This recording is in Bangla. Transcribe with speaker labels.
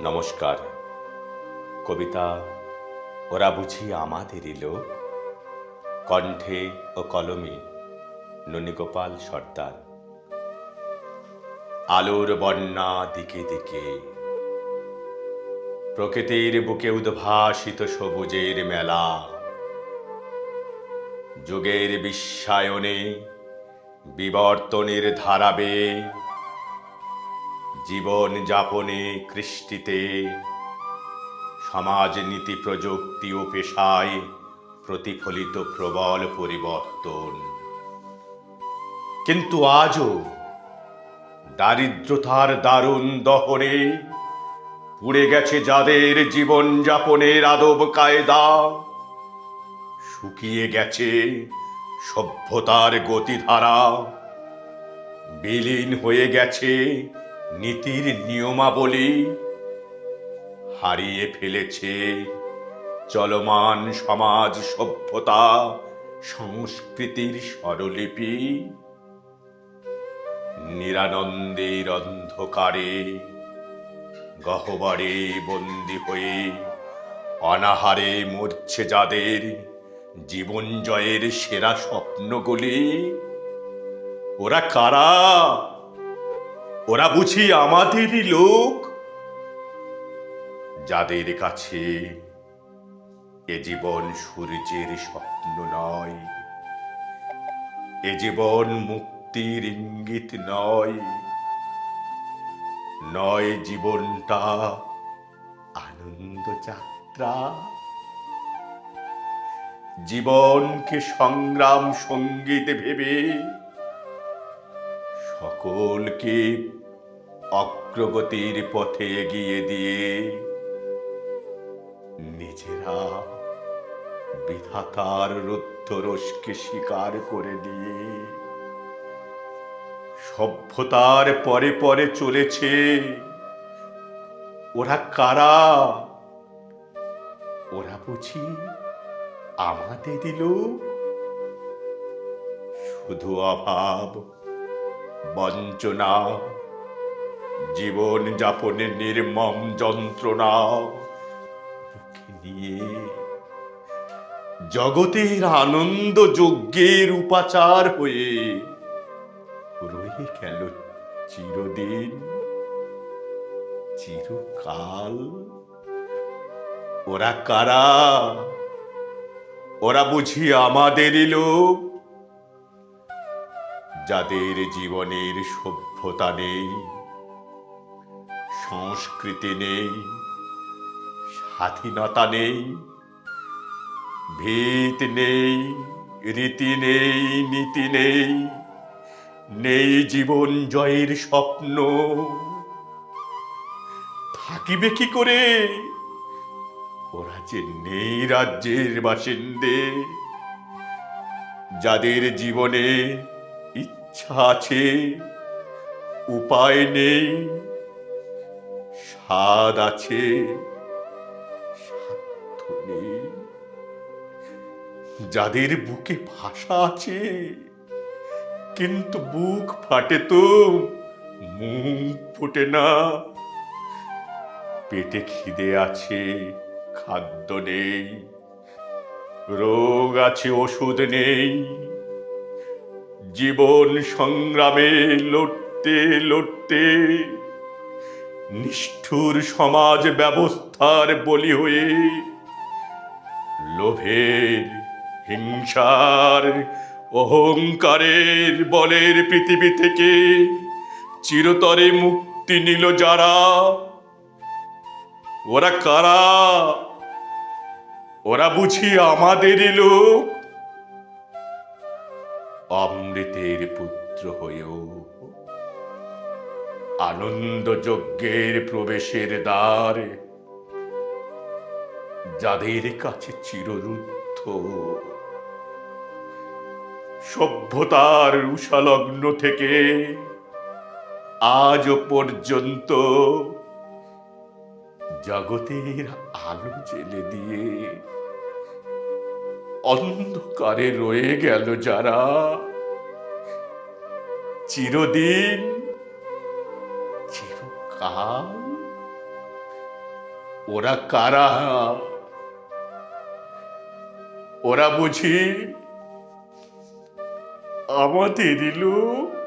Speaker 1: নমস্কার। কবিতা, ওরা বুঝি আমাদেরই লোক? কণ্ঠে ও কলমে ননীগোপাল সর্দার। আলোর বন্যা দিকে দিকে, প্রকৃতির বুকে উদ্ভাসিত সবুজের মেলা। যুগের বিশ্বায়নে বিবর্তনের ধারাবে জীবন যাপনে কৃষ্টিতে। সমাজ নীতি প্রযুক্তি ও পেশায় প্রতিফলিত প্রবল পরিবর্তন। কিন্তু আজও দারিদ্রতার দারুণ দহনে পুড়ে গেছে যাদের জীবন যাপনের আদব কায়দা। শুকিয়ে গেছে সভ্যতার গতিধারা। বিলীন হয়ে গেছে নীতির নিয়মাবলী হারিয়ে ফেলেছে চলমান সমাজ সভ্যতা, সংস্কৃতির স্বরলিপি। নিরানন্দের অন্ধকারে গহ্বরে বন্দি হয়ে অনাহারে মরছে যাদের জীবন জয়ের সেরা স্বপ্নগুলি। ওরা কারা? ওরা বুঝি আমাদেরই লোক? যাদের কাছে এ জীবন সূর্যের স্বপ্ন নয়, এ জীবন মুক্তির ইঙ্গিত নয় নয় জীবনটা আনন্দ যাত্রা। জীবনকে সংগ্রাম সংগীত ভেবে সকলকে অগ্রগতির পথে এগিয়ে দিয়ে নিজেরা বিধাতার রুদ্ধরসকে স্বীকার করে দিয়ে সভ্যতার পরে পরে চলেছে। ওরা কারা? ওরা বুঝি আমাদেরই লোক। শুধু অভাব, বঞ্চনা জীবন যাপনের নির্মম যন্ত্রণা নিয়ে। জগতের আনন্দ যজ্ঞের উপাচার হয়ে রয়ে গেল চিরদিন, চিরকাল। ওরা কারা? ওরা বুঝি আমাদেরই লোক, যাদের জীবনের সভ্যতা নেই। সংস্কৃতি নেই, স্বাধীনতা নেই ভিত নেই, রীতি নেই, নীতি নেই নেই জীবন জয়ের স্বপ্ন। থাকিবে কি করে? ওরা যে নেই রাজ্যের বাসিন্দে, যাদের জীবনে ইচ্ছা আছে, উপায় নেই স্বাদ আছে যাদের বুকে ভাষা আছে, কিন্তু বুক ফাটে তো, মুখ ফোটে না। পেটে খিদে আছে, খাদ্য নেই, রোগ আছে, ওষুধ নেই। জীবন সংগ্রামে লড়তে লড়তে নিষ্ঠুর সমাজ ব্যবস্থার বলি হয়ে লোভের, হিংসার, অহংকারের বলের পৃথিবী থেকে চিরতরে মুক্তি নিল যারা। ওরা কারা? ওরা বুঝি আমাদেরই লোক? অমৃতের পুত্র হয়েও আনন্দ যজ্ঞের প্রবেশের দ্বার যাদের কাছে চিররুদ্ধ, সভ্যতার উষালগ্ন থেকে আজও পর্যন্ত জগতের আলো জেলে দিয়ে অন্ধকারে রয়ে গেল যারা। চিরদিন ওরা কারা ওরা বুঝি আমাদেরই লোক